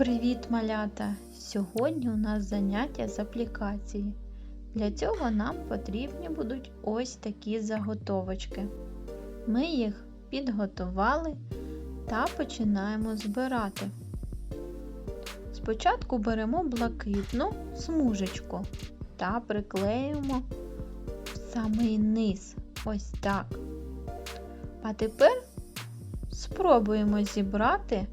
Привіт, малята! Сьогодні у нас заняття з аплікації. Для цього нам потрібні будуть ось такі заготовочки. Ми їх підготували та починаємо збирати. Спочатку беремо блакитну смужечку та приклеюємо в самий низ. Ось так. А тепер спробуємо зібрати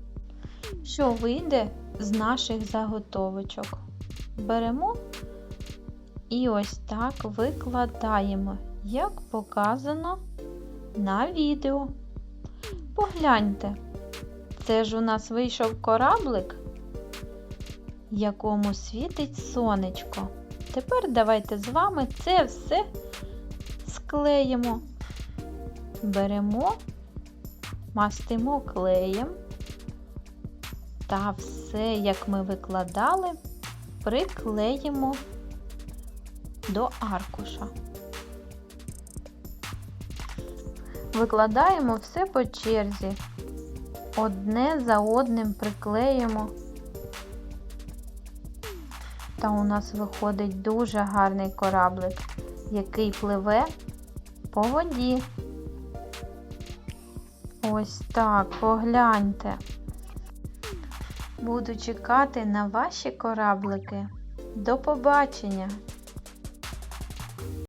що вийде з наших заготовочок. Беремо і ось так викладаємо, як показано на відео. Погляньте, це ж у нас вийшов кораблик, якому світить сонечко. Тепер давайте з вами це все склеїмо. Беремо, мастимо клеєм. Та все, як ми викладали, приклеїмо до аркуша. Викладаємо все по черзі, одне за одним приклеїмо. Та у нас виходить дуже гарний кораблик, який пливе по воді. Ось так, погляньте. Буду чекати на ваші кораблики. До побачення!